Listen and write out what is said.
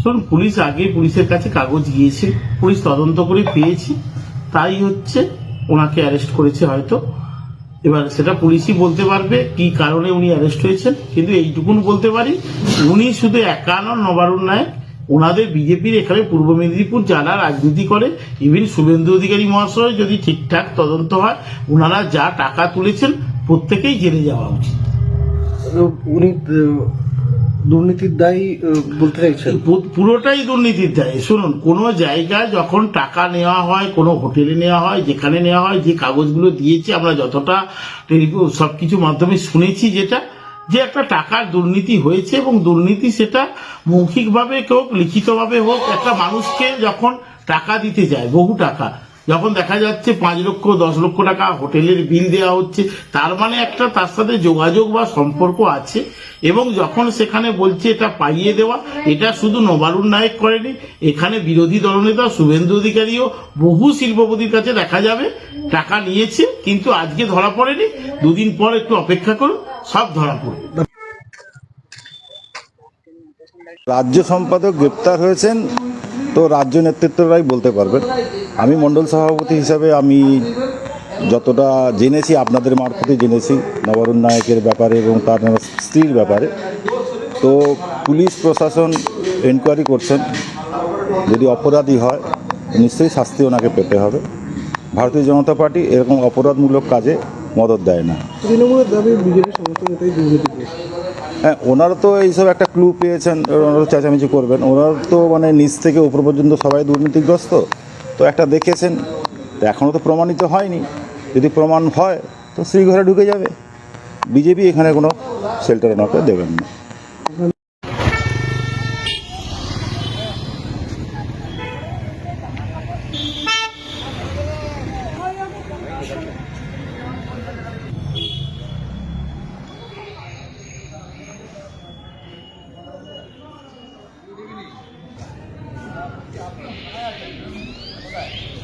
শুনুন পুলিশ আগে পুলিশের কাছে কাগজ গিয়েছে পুলিশ তদন্ত করে পেয়েছি। তাই হচ্ছে ওনাকে অ্যারেস্ট করেছে হয়তো। এবার সেটা পুলিশই বলতে পারবে কি কারণে উনি অ্যারেস্ট হয়েছেন, কিন্তু এইটুকুন বলতে পারি, উনি শুধু একা নন নবারুণ নায়ক ওনাদের বিজেপির এখানে পূর্ব মেদিনীপুর যারা রাজনীতি করে ইভেন শুভেন্দু অধিকারী মহাশয় যদি ঠিকঠাক তদন্ত হয় ওনারা যা টাকা তুলেছেন প্রত্যেকেই জেনে যাওয়া উচিত। উনি দুর্নীতির দায়ী বলতে চাইছেন? পুরোটাই দুর্নীতির দায়। শুনুন কোনো জায়গায় যখন টাকা নেওয়া হয় কোনো হোটেলে নেওয়া হয় যেখানে নেওয়া হয় যে কাগজগুলো দিয়েছে আমরা যতটা সব কিছু মাধ্যমে শুনেছি যেটা যে একটা টাকার দুর্নীতি হয়েছে এবং দুর্নীতি সেটা মৌখিকভাবে হোক, লিখিতভাবে হোক, একটা মানুষকে যখন টাকা দিতে যায়, বহু টাকা যখন দেখা যাচ্ছে পাঁচ লক্ষ, দশ লক্ষ টাকা হোটেলের বিল দেওয়া হচ্ছে, তার মানে একটা তার সাথে যোগাযোগ বা সম্পর্ক আছে। এবং যখন সেখানে বলছে এটা পাইয়ে দেওয়া, এটা শুধু নবারুণ নায়ক করেনি, এখানে বিরোধী দলনেতা শুভেন্দু অধিকারীও বহু শিল্পপতির কাছে দেখা যাবে, টাকা নিয়েছে, কিন্তু আজকে ধরা পড়েনি। দুদিন পর একটু অপেক্ষা করুন, সব ধরা পড়বে। রাজ্য সম্পাদক গ্রেপ্তার হয়েছেন। তো রাজ্য নেতৃত্বরাই বলতে পারবেন। আমি মণ্ডল সভাপতি হিসাবে আমি যতটা জেনেছি, আপনাদের মারফতে জেনেছি, নবরুণ নায়কের ব্যাপারে এবং তার স্ত্রীর ব্যাপারে। তো পুলিশ প্রশাসন এনকোয়ারি করছেন, যদি অপরাধী হয়, নিশ্চয়ই শাস্তি ওনাকে পেতে হবে। ভারতীয় জনতা পার্টি এরকম অপরাধমূলক কাজে মদত দেয় না। তৃণমূলের দাবি বিজেপি সমস্ত নেতাই দুর্নীতি হ্যাঁ ওনারা তো এইসব একটা ক্লু পেয়েছেন ওনারা চেঁচামেচি করবেন। ওনারা তো মানে নিচ থেকে উপর পর্যন্ত সবাই দুর্নীতিগ্রস্ত। তো একটা দেখেছেন তো এখনও তো প্রমাণিত হয়নি। যদি প্রমাণ হয় তো শ্রীঘরে ঢুকে যাবে। বিজেপি এখানে কোনো শেল্টার ওনাকে দেবেন না। side.